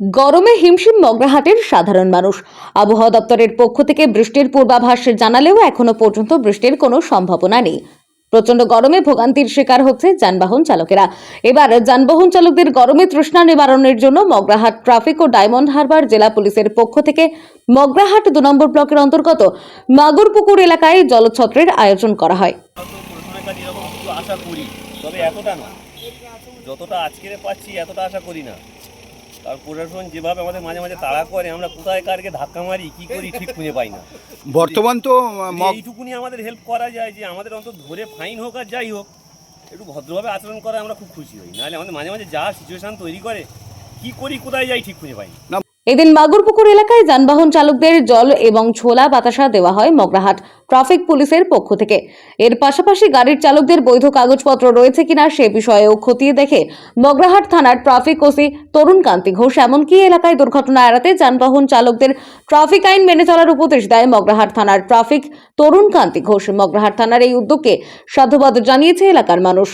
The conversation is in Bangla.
গরমে হিমশিম মগরাহাটের সাধারণ মানুষ। আবহাওয়া দপ্তরের পক্ষ থেকে বৃষ্টির পূর্বাভাস জানালেও এখনও পর্যন্ত বৃষ্টির কোনো সম্ভাবনা নেই। প্রচণ্ড গরমে ভোগান্তির শিকার হচ্ছে যানবাহন চালকেরা। এবার যানবাহন চালকদের গরমে তৃষ্ণা নিবারণের জন্য মগরাহাট ট্রাফিক ও ডায়মন্ড হারবার জেলা পুলিশের পক্ষ থেকে মগরাহাট দু নম্বর ব্লকের অন্তর্গত মাগুরপুকুর এলাকায় জলছত্রের আয়োজন করা হয়। যতটা পাচ্ছি, এতটা আশা করি না। কারণ প্রশাসন যেভাবে আমাদের মাঝে মাঝে তাড়া করে আমরা কোথায় কারকে ধাক্কা মারি কি করি ঠিক খুঁজে পাই না। বর্তমান তো এইটুকুনি আমাদের হেল্প করা যায় যে আমাদের অন্তত ধরে ফাইন হোক আর যাই হোক একটু ভদ্রভাবে আচরণ করে আমরা খুব খুশি হই। নাহলে আমাদের মাঝে মাঝে যা সিচুয়েশন তৈরি করে কি করি কোথায় যাই ঠিক খুঁজে পাই না এদিন মাগুরপুকুর এলাকায় যানবাহন চালকদের জল এবং ছোলা বাতাসা দেওয়া হয় মগরাহাট ট্রাফিক পুলিশের পক্ষ থেকে। এর পাশাপাশি গাড়ির চালকদের বৈধ কাগজপত্র রয়েছে কিনা সে বিষয়েও খতিয়ে দেখে মগরাহাট থানার ট্রাফিক ওসি তরুণ কান্তি ঘোষ। এমনকি এলাকায় দুর্ঘটনা এড়াতে যানবাহন চালকদের ট্রাফিক আইন মেনে চলার উপদেশ দেয় মগরাহাট থানার ট্রাফিক তরুণ কান্তি ঘোষ। মগরাহাট থানার এই উদ্যোগকে সাধুবাদ জানিয়েছে এলাকার মানুষ।